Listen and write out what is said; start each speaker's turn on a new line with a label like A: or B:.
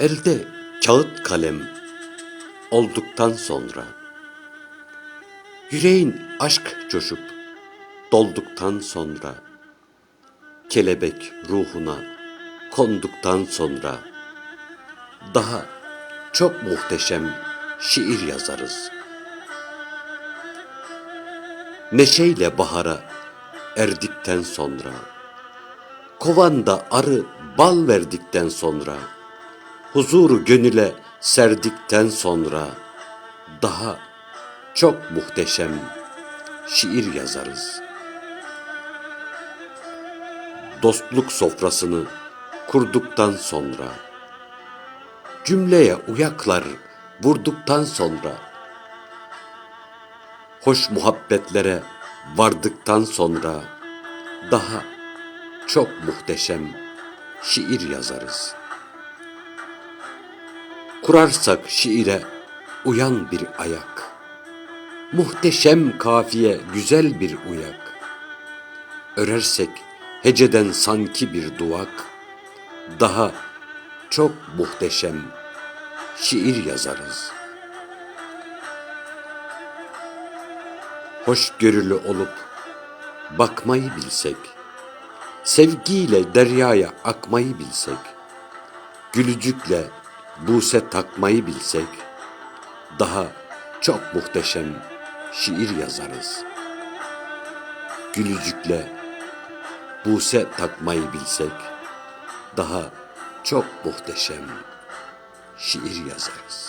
A: Elde kağıt kalem olduktan sonra Yüreğin aşk coşup dolduktan sonra Kelebek ruhuna konduktan sonra Daha çok muhteşem şiir yazarız. Neşeyle bahara erdikten sonra Kovanda arı bal verdikten sonra huzuru gönüle serdikten sonra daha çok muhteşem şiir yazarız. Dostluk sofrasını kurduktan sonra cümleye uyaklar vurduktan sonra hoş muhabbetlere vardıktan sonra daha çok muhteşem şiir yazarız.'' Kurarsak şiire uyan bir ayak. Muhteşem kafiye güzel bir uyak. Örersek heceden sanki bir duvak. Daha çok muhteşem şiir yazarız. Hoşgörülü olup bakmayı bilsek, sevgiyle deryaya akmayı bilsek, gülücükle buse takmayı bilsek, daha çok muhteşem şiir yazarız. Gülücükle buse takmayı bilsek, daha çok muhteşem şiir yazarız.